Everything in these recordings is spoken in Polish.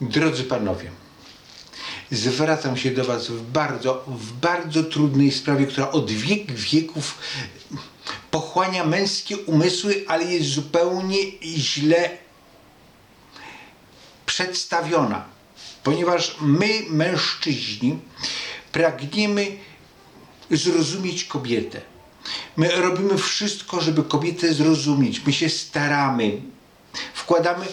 Drodzy panowie, zwracam się do was w bardzo, w bardzo trudnej sprawie, która od wiek wieków pochłania męskie umysły, ale jest zupełnie źle przedstawiona. Ponieważ my, mężczyźni, pragniemy zrozumieć kobietę. My robimy wszystko, żeby kobietę zrozumieć. My się staramy. Wkładamy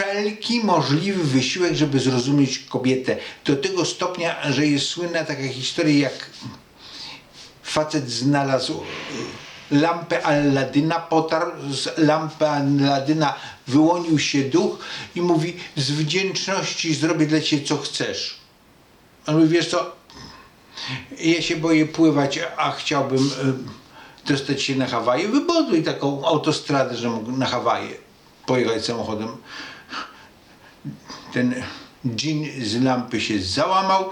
wszelki możliwy wysiłek, żeby zrozumieć kobietę. Do tego stopnia, że jest słynna taka historia, jak facet znalazł lampę Alladyna, potarł z lampy Alladyna, wyłonił się duch i mówi z wdzięczności zrobię dla ciebie co chcesz. On mówi, wiesz co, ja się boję pływać, a chciałbym y, dostać się na Hawaje. Wybuduj taką autostradę, że mógł na Hawaje pojechać samochodem. Ten dżin z lampy się załamał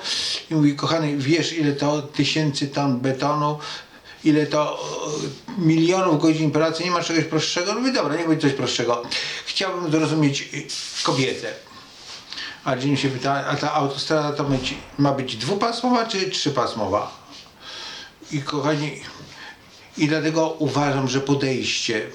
i mówi, kochany, wiesz ile to tysięcy ton betonu, ile to e, milionów godzin pracy, nie ma czegoś prostszego? No dobra, nie będzie coś prostszego. Chciałbym zrozumieć y, kobietę. A Jim się pyta, a ta autostrada to być, ma być dwupasmowa czy trzypasmowa? I kochani, i dlatego uważam, że podejście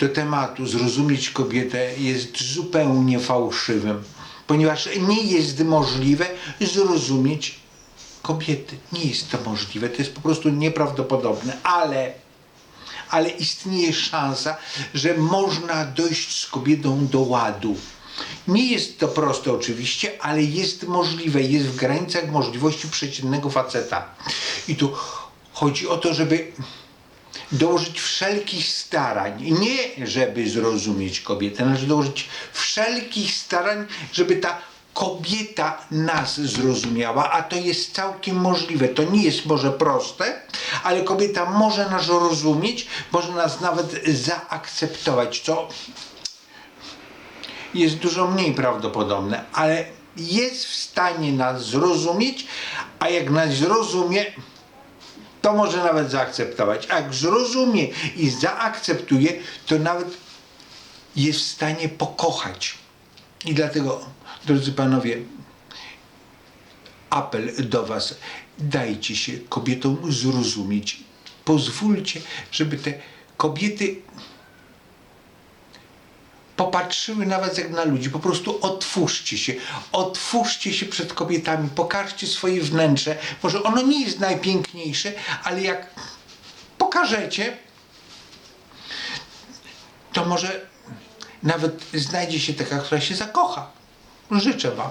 do tematu zrozumieć kobietę jest zupełnie fałszywym, ponieważ nie jest możliwe zrozumieć kobiety. Nie jest to możliwe, to jest po prostu nieprawdopodobne, ale ale istnieje szansa, że można dojść z kobietą do ładu. Nie jest to proste oczywiście, ale jest możliwe, jest w granicach możliwości przeciętnego faceta. I tu chodzi o to, żeby dołożyć wszelkich starań, nie żeby zrozumieć kobietę, należy dołożyć wszelkich starań, żeby ta kobieta nas zrozumiała, a to jest całkiem możliwe. To nie jest może proste, ale kobieta może nas rozumieć, może nas nawet zaakceptować, co jest dużo mniej prawdopodobne, ale jest w stanie nas zrozumieć, a jak nas zrozumie, to może nawet zaakceptować. A jak zrozumie i zaakceptuje, to nawet jest w stanie pokochać. I dlatego, drodzy panowie, apel do was, dajcie się kobietom zrozumieć. Pozwólcie, żeby te kobiety popatrzyły nawet jak na ludzi. Po prostu otwórzcie się. Otwórzcie się przed kobietami. Pokażcie swoje wnętrze. Może ono nie jest najpiękniejsze, ale jak pokażecie, to może nawet znajdzie się taka, która się zakocha. Życzę Wam.